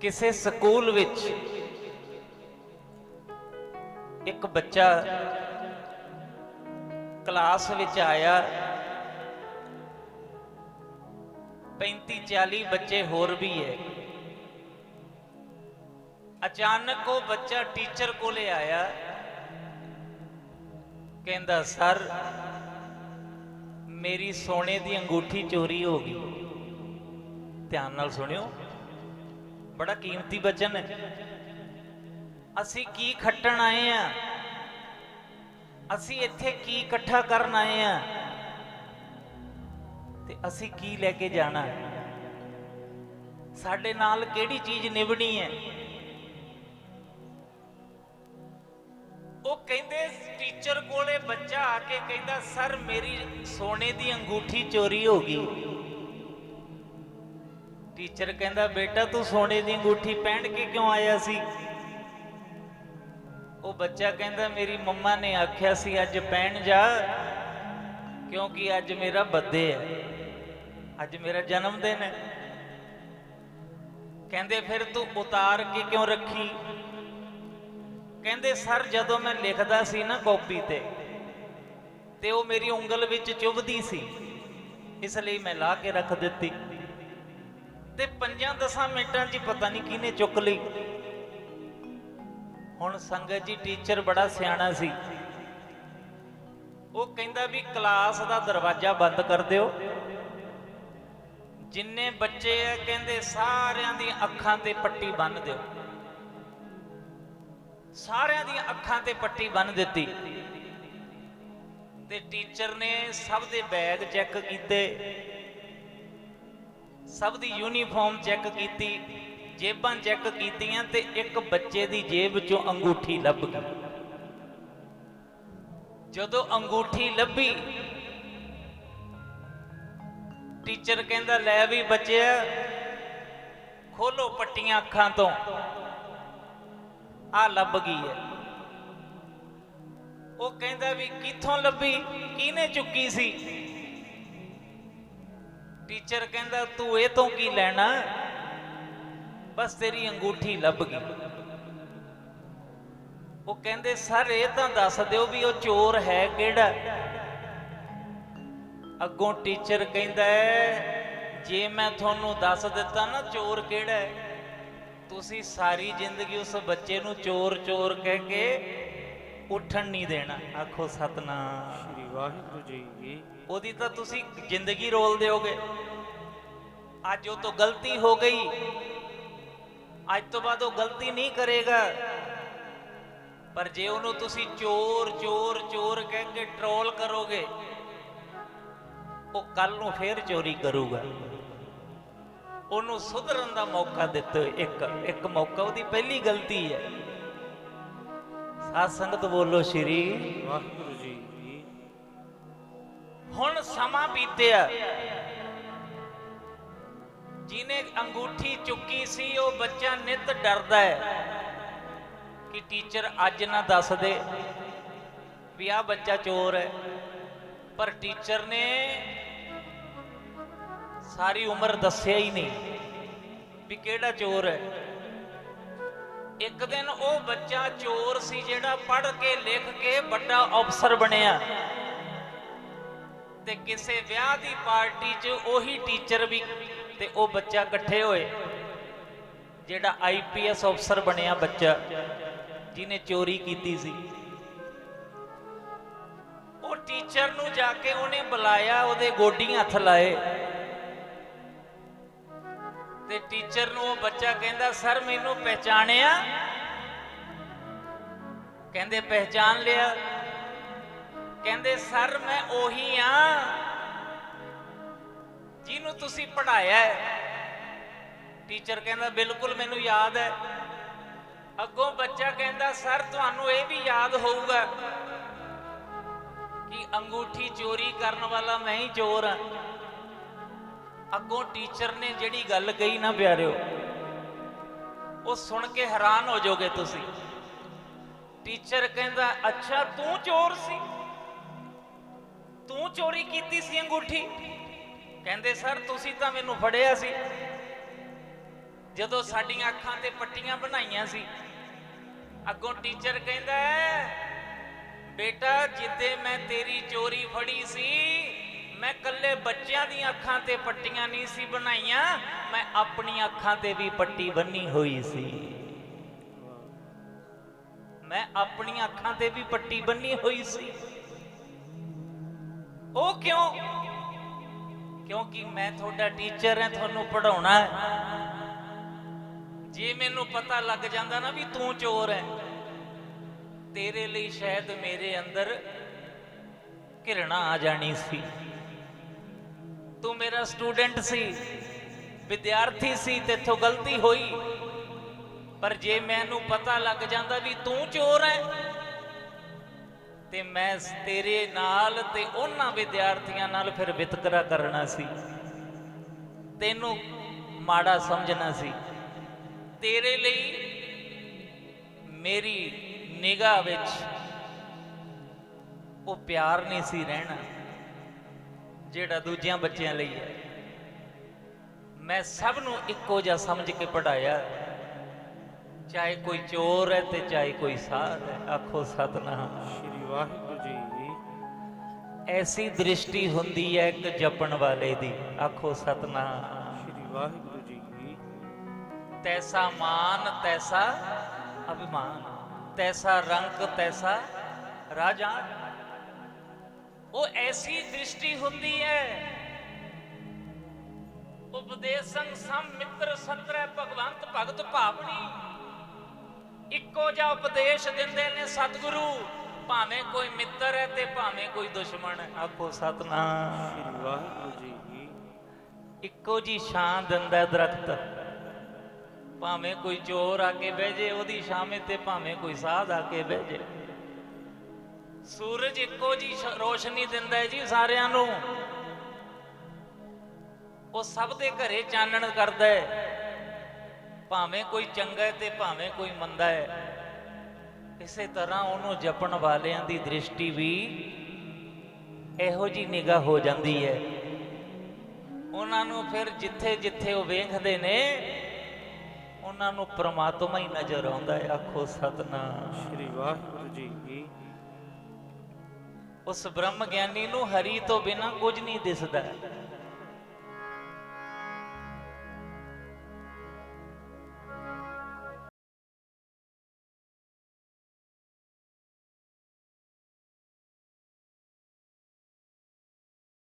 ਕਿਸੇ ਸਕੂਲ ਵਿੱਚ ਇੱਕ ਬੱਚਾ ਕਲਾਸ ਵਿੱਚ ਆਇਆ 35 40 ਬੱਚੇ ਹੋਰ ਵੀ ਹੈ। ਅਚਾਨਕ ਉਹ ਬੱਚਾ ਟੀਚਰ ਕੋਲੇ ਆਇਆ, ਕਹਿੰਦਾ, ਸਰ, ਮੇਰੀ ਸੋਨੇ ਦੀ ਅੰਗੂਠੀ ਚੋਰੀ ਹੋ ਗਈ। ਧਿਆਨ ਨਾਲ ਸੁਣਿਓ। ਬੜਾ ਕੀਮਤੀ ਬਚਨ ਹੈ। ਅਸੀਂ ਕੀ ਖੱਟਣ ਆਏ ਆ? ਅਸੀਂ ਇੱਥੇ ਕੀ ਇਕੱਠਾ ਕਰਨ ਆਏ ਆ? ਤੇ ਅਸੀਂ ਕੀ ਲੈ ਕੇ ਜਾਣਾ? ਸਾਡੇ ਨਾਲ ਕਿਹੜੀ ਚੀਜ਼ ਨਿਭਣੀ ਹੈ? ਉਹ ਕਹਿੰਦੇ ਟੀਚਰ ਕੋਲੇ ਬੱਚਾ ਆ ਕੇ ਕਹਿੰਦਾ, ਸਰ, ਮੇਰੀ ਸੋਨੇ ਦੀ ਅੰਗੂਠੀ ਚੋਰੀ ਹੋ ਗਈ। ਟੀਚਰ ਕਹਿੰਦਾ, ਬੇਟਾ, ਤੂੰ ਸੋਨੇ ਦੀ ਅੰਗੂਠੀ ਪਹਿਨ ਕੇ ਕਿਉਂ ਆਇਆ ਸੀ? ਉਹ ਬੱਚਾ ਕਹਿੰਦਾ, ਮੇਰੀ ਮੰਮਾ ਨੇ ਆਖਿਆ ਸੀ, ਅੱਜ ਪਹਿਨ ਜਾ, ਕਿਉਂਕਿ ਅੱਜ ਮੇਰਾ ਬੱਦੇ ਹੈ। ਅੱਜ ਮੇਰਾ ਜਨਮ ਦਿਨ ਹੈ। ਕਹਿੰਦੇ, ਫਿਰ ਤੂੰ ਉਤਾਰ ਕੇ ਕਿਉਂ ਰੱਖੀ? ਕਹਿੰਦੇ, ਸਰ, ਜਦੋਂ ਮੈਂ ਲਿਖਦਾ ਸੀ ਨਾ ਕਾਪੀ ਤੇ ਤੇ ਉਹ ਮੇਰੀ ਉਂਗਲ ਵਿੱਚ ਚੁਭਦੀ ਸੀ, ਇਸ ਲਈ ਮੈਂ ਲਾ ਕੇ ਰੱਖ ਦਿੱਤੀ। ਤੇ 5-10 ਮਿੰਟਾਂ 'ਚ ਪਤਾ ਨਹੀਂ ਕਿਹਨੇ ਚੁੱਕ ਲਈ। ਹੁਣ ਸੰਗਤ ਜੀ ਟੀਚਰ ਬੜਾ ਸਿਆਣਾ ਸੀ। ਉਹ ਕਹਿੰਦਾ ਵੀ ਕਲਾਸ ਦਾ ਦਰਵਾਜ਼ਾ ਬੰਦ ਕਰ ਦਿਓ। ਜਿੰਨੇ ਬੱਚੇ ਆ, ਕਹਿੰਦੇ ਸਾਰਿਆਂ ਦੀਆਂ ਅੱਖਾਂ ਤੇ ਪੱਟੀ ਬੰਨ ਦਿਓ। ਸਾਰਿਆਂ ਦੀਆਂ ਅੱਖਾਂ ਤੇ ਪੱਟੀ ਬੰਨ ਦਿੱਤੀ। ਤੇ ਟੀਚਰ ਨੇ ਸਭ ਦੇ ਬੈਗ ਚੈੱਕ ਕੀਤੇ। ਸਭ ਦੀ ਯੂਨੀਫਾਰਮ ਚੈੱਕ ਕੀਤੀ, ਜੇਬਾਂ ਚੈੱਕ ਕੀਤੀਆਂ ਤੇ ਇੱਕ ਬੱਚੇ ਦੀ ਜੇਬ ਚੋਂ ਅੰਗੂਠੀ ਲੱਭ ਗਈ। ਜਦੋਂ ਅੰਗੂਠੀ ਲੱਭੀ ਟੀਚਰ ਕਹਿੰਦਾ, ਲੈ ਵੀ ਬੱਚਿਆ, ਖੋਲੋ ਪੱਟੀਆਂ ਅੱਖਾਂ ਤੋਂ। ਆ ਲੱਭ ਗਈ ਹੈ। ਉਹ ਕਹਿੰਦਾ ਵੀ ਕਿੱਥੋਂ ਲੱਭੀ? ਕਿਹਨੇ ਚੁੱਕੀ ਸੀ? ਟੀਚਰ ਕਹਿੰਦਾ, ਤੂੰ ਇਹ ਤੋਂ ਕੀ ਲੈਣਾ? ਬਸ ਤੇਰੀ ਅੰਗੂਠੀ ਲੱਭ ਗਈ। ਉਹ ਕਹਿੰਦੇ, ਸਰ, ਇਹ ਤਾਂ ਦੱਸ ਦਿਓ ਵੀ ਉਹ ਚੋਰ ਹੈ ਕਿਹੜਾ? ਅੱਗੋਂ ਟੀਚਰ ਕਹਿੰਦਾ, ਜੇ ਮੈਂ ਤੁਹਾਨੂੰ ਦੱਸ ਦਿੱਤਾ ਨਾ ਚੋਰ ਕਿਹੜਾ ਹੈ, ਤੁਸੀਂ ਸਾਰੀ ਜ਼ਿੰਦਗੀ ਉਸ ਬੱਚੇ ਨੂੰ ਚੋਰ ਚੋਰ ਕਹਿ ਕੇ ਉੱਠਣ ਨਹੀਂ ਦੇਣਾ। ਆਖੋ, ਸਤਨਾਮ। ਸ਼੍ਰੀ ਵਾਹਿਗੁਰੂ ਜੀ ਉਹਦੀ ਤਾਂ ਤੁਸੀਂ ਜ਼ਿੰਦਗੀ ਰੋਲ ਦਿਓਗੇ। ਅੱਜ ਉਹ ਤੋਂ ਗਲਤੀ ਹੋ ਗਈ। ਅੱਜ ਤੋਂ ਬਾਅਦ ਉਹ ਗਲਤੀ ਨਹੀਂ ਕਰੇਗਾ। ਪਰ ਜੇ ਉਹਨੂੰ ਤੁਸੀਂ ਚੋਰ ਚੋਰ ਚੋਰ ਕਹਿ ਕੇ ਟਰੋਲ ਕਰੋਗੇ, ਉਹ ਕੱਲ ਨੂੰ ਫੇਰ ਚੋਰੀ ਕਰੂਗਾ। ਉਹਨੂੰ ਸੁਧਰਨ ਦਾ ਮੌਕਾ ਦਿੱਤੇ ਇੱਕ ਇੱਕ ਮੌਕਾ, ਉਹਦੀ ਪਹਿਲੀ ਗਲਤੀ ਹੈ। ਸਾਧ ਸੰਗਤ ਬੋਲੋ ਸ਼੍ਰੀ ਵਾਹਿਗੁਰੂ। ਸਮਾਂ ਬੀਤਿਆ। ਜਿਹਨੇ ਅੰਗੂਠੀ ਚੁੱਕੀ ਸੀ, ਉਹ ਬੱਚਾ ਨਿਤ ਡਰਦਾ ਹੈ ਕਿ ਟੀਚਰ ਅੱਜ ਨਾ ਦੱਸ ਦੇ ਵੀ ਆ ਬੱਚਾ ਚੋਰ ਹੈ। ਪਰ ਟੀਚਰ ਨੇ ਸਾਰੀ ਉਮਰ ਦੱਸਿਆ ਹੀ ਨਹੀਂ ਵੀ ਕਿਹੜਾ ਚੋਰ ਹੈ। ਇੱਕ ਦਿਨ ਉਹ ਬੱਚਾ ਚੋਰ ਸੀ ਜਿਹੜਾ ਪੜ੍ਹ ਕੇ ਲਿਖ ਕੇ ਵੱਡਾ ਅਫਸਰ ਬਣਿਆ। ਤੇ ਕਿਸੇ ਵਿਆਹ ਦੀ ਪਾਰਟੀ 'ਚ ਉਹੀ ਟੀਚਰ ਵੀ ਤੇ ਉਹ ਬੱਚਾ ਇਕੱਠੇ ਹੋਏ। ਜਿਹੜਾ ਆਈਪੀਐਸ ਅਫਸਰ ਬਣਿਆ ਬੱਚਾ, ਜਿਹਨੇ ਚੋਰੀ ਕੀਤੀ ਸੀ। ਉਹ ਟੀਚਰ ਨੂੰ ਜਾ ਕੇ ਉਹਨੇ ਬੁਲਾਇਆ, ਉਹਦੇ ਗੋਡੀ ਹੱਥ ਲਾਏ। ਤੇ ਟੀਚਰ ਨੂੰ ਉਹ ਬੱਚਾ ਕਹਿੰਦਾ, ਸਰ, ਮੈਨੂੰ ਪਹਿਚਾਣਿਆ? ਕਹਿੰਦੇ ਪਹਿਚਾਨ ਲਿਆ। ਕਹਿੰਦੇ, ਸਰ, ਮੈਂ ਉਹੀ ਆ ਜਿਹਨੂੰ ਤੁਸੀਂ ਪੜਾਇਆ ਟੀਚਰ ਕਹਿੰਦਾ, ਬਿਲਕੁਲ ਮੈਨੂੰ ਯਾਦ ਹੈ। ਅੱਗੋਂ ਬੱਚਾ ਕਹਿੰਦਾ, ਸਰ, ਤੁਹਾਨੂੰ ਇਹ ਵੀ ਯਾਦ ਹੋਊਗਾ ਕਿ ਅੰਗੂਠੀ ਚੋਰੀ ਕਰਨ ਵਾਲਾ ਮੈਂ ਹੀ ਚੋਰ ਹਾਂ ਅੱਗੋਂ ਟੀਚਰ ਨੇ ਜਿਹੜੀ ਗੱਲ ਕਹੀ ਨਾ ਪਿਆਰਿਓ, ਉਹ ਸੁਣ ਕੇ ਹੈਰਾਨ ਹੋ ਜਾਓਗੇ ਤੁਸੀਂ। ਟੀਚਰ ਕਹਿੰਦਾ, ਅੱਛਾ, ਤੂੰ ਚੋਰ ਸੀ? ਤੂੰ ਚੋਰੀ ਕੀਤੀ ਸੀ ਅੰਗੂਠੀ? ਕਹਿੰਦੇ, ਸਰ, ਤੁਸੀਂ ਤਾਂ ਮੈਨੂੰ ਫੜਿਆ ਸੀ। ਜਦੋਂ ਸਾਡੀਆਂ ਅੱਖਾਂ ਤੇ ਪੱਟੀਆਂ ਬਣਾਈਆਂ ਸੀ, ਅੱਗੋਂ ਟੀਚਰ ਕਹਿੰਦਾ, ਬੇਟਾ, ਜਿੱਦੇ ਮੈਂ ਤੇਰੀ ਚੋਰੀ ਫੜੀ ਸੀ, ਮੈਂ ਕੱਲੇ ਬੱਚਿਆਂ ਦੀਆਂ ਅੱਖਾਂ ਤੇ ਪੱਟੀਆਂ ਨਹੀਂ ਸੀ ਬਣਾਈਆਂ, ਮੈਂ ਆਪਣੀਆਂ ਅੱਖਾਂ ਤੇ ਵੀ ਪੱਟੀ ਬੰਨੀ ਹੋਈ ਸੀ। ਮੈਂ ਆਪਣੀਆਂ ਅੱਖਾਂ ਤੇ ਵੀ ਪੱਟੀ ਬੰਨੀ ਹੋਈ ਸੀ। ਉਹ ਕਿਉਂ? ਕਿਉਂਕਿ ਮੈਂ ਤੁਹਾਡਾ ਟੀਚਰ ਹਾਂ, ਤੁਹਾਨੂੰ ਪੜਾਉਣਾ ਹੈ। ਜੇ ਮੈਨੂੰ ਪਤਾ ਲੱਗ ਜਾਂਦਾ ਨਾ ਵੀ ਤੂੰ ਚੋਰ ਹੈ, ਤੇਰੇ ਲਈ ਸ਼ਾਇਦ ਮੇਰੇ ਅੰਦਰ ਘਿਰਣਾ ਆ ਜਾਣੀ ਸੀ। ਤੂੰ ਮੇਰਾ ਸਟੂਡੈਂਟ ਸੀ, ਵਿਦਿਆਰਥੀ ਸੀ, ਤੇਥੋਂ ਗਲਤੀ ਹੋਈ। ਪਰ ਜੇ ਮੈਨੂੰ ਪਤਾ ਲੱਗ ਜਾਂਦਾ ਵੀ ਤੂੰ ਚੋਰ ਹੈ ਤੇ ਮੈਂ ਤੇਰੇ ਨਾਲ ਤੇ ਉਹਨਾਂ ਵਿਦਿਆਰਥੀਆਂ ਨਾਲ ਫਿਰ ਵਿਤਕਰਾ ਕਰਨਾ ਸੀ। ਤੈਨੂੰ ਮਾੜਾ ਸਮਝਣਾ ਸੀ। ਤੇਰੇ ਲਈ ਮੇਰੀ ਨਿਗਾਹ ਵਿੱਚ ਉਹ ਪਿਆਰ ਨਹੀਂ ਸੀ ਰਹਿਣਾ, ਜਿਹੜਾ ਦੂਜਿਆਂ ਬੱਚਿਆਂ ਲਈ ਹੈ। ਮੈਂ ਸਭ ਨੂੰ ਇੱਕੋ ਜਿਹਾ ਸਮਝ ਕੇ ਪੜਾਇਆ ਚਾਹੇ ਕੋਈ ਚੋਰ ਹੈ ਤੇ ਚਾਹੇ ਕੋਈ ਸਾਧ ਹੈ, ਆਖੋ ਸਤਨਾਮ। ਵਾਹਿਗੁਰੂ ਜੀ। ਐਸੀ ਦ੍ਰਿਸ਼ਟੀ ਹੁੰਦੀ ਹੈ ਇੱਕ ਜਪਣ ਵਾਲੇ ਦੀ। ਆਖੋ ਸਤਨਾਮ। ਸ਼੍ਰੀ ਵਾਹਿਗੁਰੂ ਜੀ। ਤੈਸਾ ਮਾਨ ਤੈਸਾ ਅਭਿਮਾਨ ਤੈਸਾ ਰੰਗ ਤੈਸਾ ਰਾਜਾ। ਉਹ ਐਸੀ ਦ੍ਰਿਸ਼ਟੀ ਹੁੰਦੀ ਹੈ। ਉਪਦੇਸੰ ਸਮ ਮਿੱਤਰ ਸਤਰੈ ਭਗਵੰਤ ਭਗਤ ਭਾਵਨੀ। ਇੱਕੋ ਜਿਹਾ ਉਪਦੇਸ਼ ਦਿੰਦੇ ਨੇ ਸਤਿਗੁਰੂ। ਭਾਵੇਂ ਕੋਈ ਮਿੱਤਰ ਹੈ ਤੇ ਭਾਵੇਂ ਕੋਈ ਦੁਸ਼ਮਣ ਹੈ। ਆਖੋ ਸਤਨਾਮ। ਸ਼੍ਰੀ ਵਾਹਿਗੁਰੂ ਜੀ ਇੱਕੋ ਜੀ ਛਾਂ ਦਿੰਦਾ ਹੈ ਦਰਖਤ। ਭਾਵੇਂ ਕੋਈ ਚੋਰ ਆ ਕੇ ਬਹਿ ਜੇ ਉਹਦੀ ਛਾਵੇਂ ਤੇ ਭਾਵੇਂ ਕੋਈ ਸਾਧ ਆ ਕੇ ਬਹਿ ਜੇ। ਸੂਰਜ ਇੱਕੋ ਜੀ ਰੋਸ਼ਨੀ ਦਿੰਦਾ ਹੈ ਜੀ ਸਾਰਿਆਂ ਨੂੰ। ਉਹ ਸਭ ਦੇ ਘਰੇ ਚਾਨਣ ਕਰਦਾ ਹੈ। ਭਾਵੇਂ ਕੋਈ ਚੰਗਾ ਹੈ ਤੇ ਭਾਵੇਂ ਕੋਈ ਮੰਦਾ ਹੈ। ਇਸੇ ਤਰ੍ਹਾਂ ਉਹਨੂੰ ਜਪਣ ਵਾਲਿਆਂ ਦੀ ਦ੍ਰਿਸ਼ਟੀ ਵੀ ਇਹੋ ਜੀ ਨਿਗਾਹ ਹੋ ਜਾਂਦੀ ਹੈ। ਉਹਨਾਂ ਨੂੰ ਫਿਰ ਜਿੱਥੇ ਜਿੱਥੇ ਉਹ ਵੇਖਦੇ ਨੇ ਉਹਨਾਂ ਨੂੰ ਪ੍ਰਮਾਤਮਾ ਹੀ ਨਜ਼ਰ ਆਉਂਦਾ ਹੈ। ਆਖੋ ਸਤਨਾਮ। ਸ਼੍ਰੀ ਵਾਹਿਗੁਰੂ ਜੀ ਉਸ ਬ੍ਰਹਮ ਗਿਆਨੀ ਨੂੰ ਹਰੀ ਤੋਂ ਬਿਨਾ ਕੁਝ ਨਹੀਂ ਦਿਸਦਾ।